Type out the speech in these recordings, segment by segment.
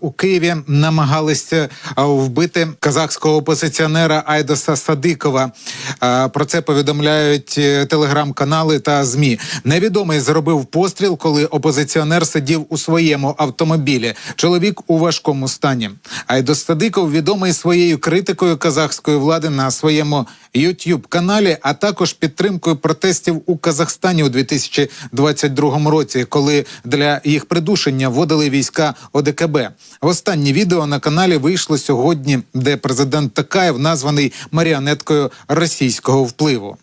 У Києві намагалися вбити казахського опозиціонера Айдоса Садикова. Про це повідомляють е, телеграм-канали та змі. Невідомий зробив постріл, коли опозиціонер сидів у своєму автомобілі. Чоловік у важкому стані. Айдос Садиков відомий своєю критикою казахської влади на своєму youtube каналі, а також підтримкою протестів у Казахстані у 2022 році, коли для їх придушення вводили війська ОДКБ. Останнє відео на каналі вийшло сьогодні, де президент Такаєв названий маріонеткою російського впливу.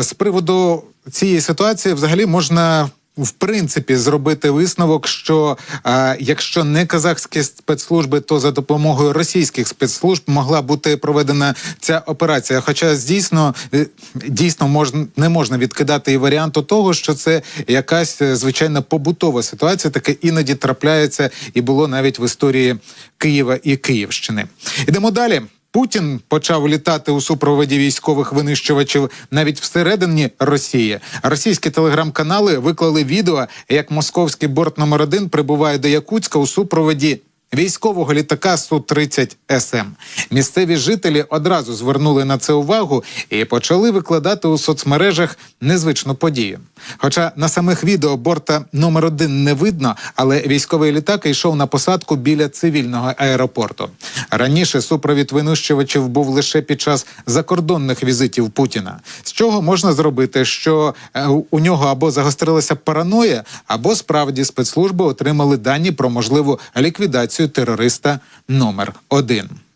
З приводу цієї ситуації, взагалі, можна в принципі зробити висновок, що а, якщо не казахські спецслужби, то за допомогою російських спецслужб могла бути проведена ця операція. Хоча дійсно е, дійсно можна не можна відкидати і варіанту того, що це якась е, звичайна побутова ситуація. Таке іноді трапляється і було навіть в історії Києва і Київщини. Ідемо далі. Путін почав літати у супроводі військових винищувачів навіть всередині Росії. Російські телеграм-канали виклали відео, як московський борт номер 1 прибуває до Якутська у супроводі. Військового літака су 30 СМ місцеві жителі одразу звернули на це увагу і почали викладати у соцмережах незвичну подію. Хоча на самих відео борта номер 1 не видно, але військовий літак йшов на посадку біля цивільного аеропорту. Раніше супровід винищувачів був лише під час закордонних візитів Путіна. З чого можна зробити, що е, у нього або загострилася параноя, або справді спецслужби отримали дані про можливу ліквідацію терориста номер 1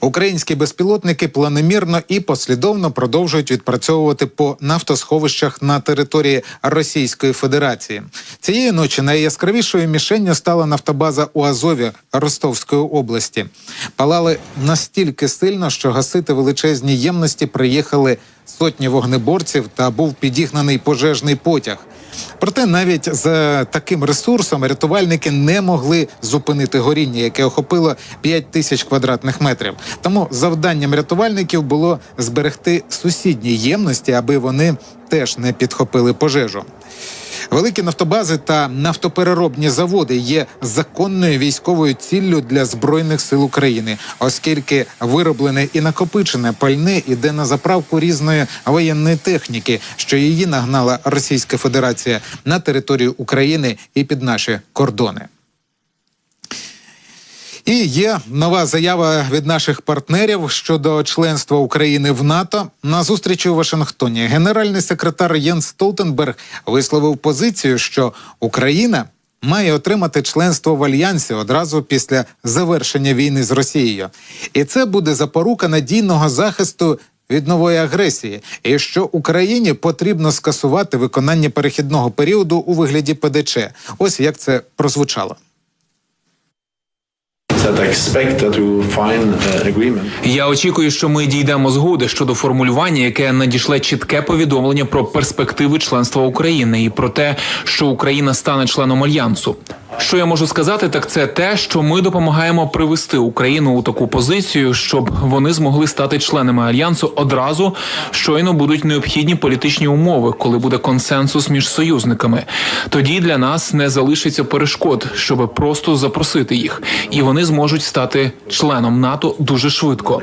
Українські безпілотники планомірно і послідовно продовжують відпрацьовувати по нафтосховищах на території Російської Федерації. Цієї ночі найяскравішою мішенню стала нафтобаза у Азові Ростовської області. Палали настільки сильно, що гасити величезні ємності приїхали сотні вогнеборців та був підігнаний пожежний потяг. Проте навіть з таким ресурсом рятувальники не могли зупинити горіння, яке охопило 5 тисяч квадратних метрів. Тому завданням рятувальників було зберегти сусідні ємності, аби вони теж не підхопили пожежу. Великі нафтобази та нафтопереробні заводи є законною військовою ціллю для збройних сил України, оскільки вироблене і накопичене пальне іде на заправку різної воєнної техніки, що її нагнала Російська Федерація на територію України і під наші кордони. І є нова заява від наших партнерів щодо членства України в НАТО. На зустрічі у Вашингтоні генеральний секретар Єнс Столтенберг висловив позицію, що Україна має отримати членство в альянсі одразу після завершення війни з Росією, і це буде запорука надійного захисту. Від нової агресії, і що Україні потрібно скасувати виконання перехідного періоду у вигляді ПДЧ. Ось як це прозвучало. Я очікую, що ми дійдемо згоди щодо формулювання, яке надішле чітке повідомлення про перспективи членства України і про те, що Україна стане членом альянсу. Що я можу сказати, так це те, що ми допомагаємо привести Україну у таку позицію, щоб вони змогли стати членами альянсу одразу, щойно будуть необхідні політичні умови, коли буде консенсус між союзниками. Тоді для нас не залишиться перешкод, щоб просто запросити їх, і вони зможуть стати членом НАТО дуже швидко.